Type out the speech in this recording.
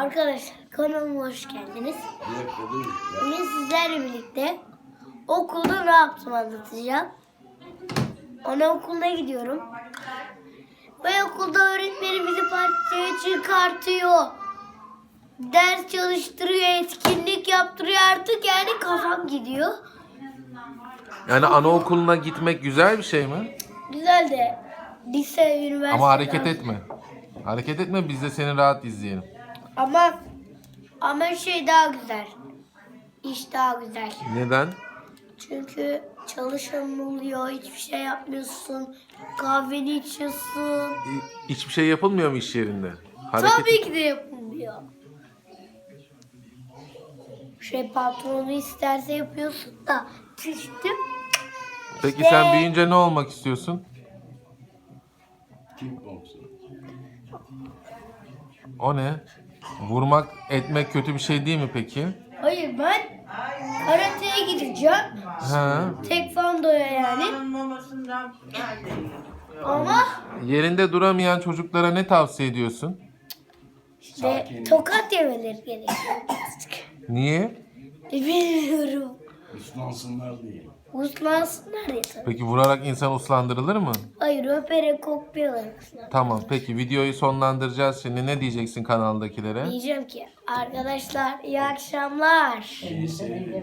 Arkadaşlar kanalıma hoş geldiniz. Bugün sizlerle birlikte okulda ne yaptım anlatacağım. Anaokuluna gidiyorum. Ve okulda öğretmeni bizi parçaya çıkartıyor. Ders çalıştırıyor, etkinlik yaptırıyor artık yani kafam gidiyor. Yani anaokuluna gitmek güzel bir şey mi? Güzel de lise, üniversite. Ama hareket etme. Hareket etme biz de seni rahat izleyelim. Ama ama şey daha güzel. İş daha güzel. Neden? Çünkü çalışan oluyor, hiçbir şey yapmıyorsun. Kahveni içiyorsun. Hi- Hiçbir şey yapılmıyor mu iş yerinde? Hareket Tabii ki de yapılmıyor. Şey patronu isterse yapıyorsun da düştüm. Peki sen büyüyünce ne olmak istiyorsun? Kickboxer. O ne? Vurmak, etmek kötü bir şey değil mi peki? Hayır ben karateye gideceğim. Ha. Tekvandoya yani. Ama Yerinde duramayan çocuklara ne tavsiye ediyorsun? işte tokat yemeleri gerekiyor. Niye? Bilmiyorum. Islansınlar diye. Uslansınlar diye tabii. Peki vurarak insan uslandırılır mı? Hayır öperek kokluyorlar kızlar. Tamam peki videoyu sonlandıracağız şimdi. Ne diyeceksin kanaldakilere? Diyeceğim ki arkadaşlar iyi akşamlar. Neyse.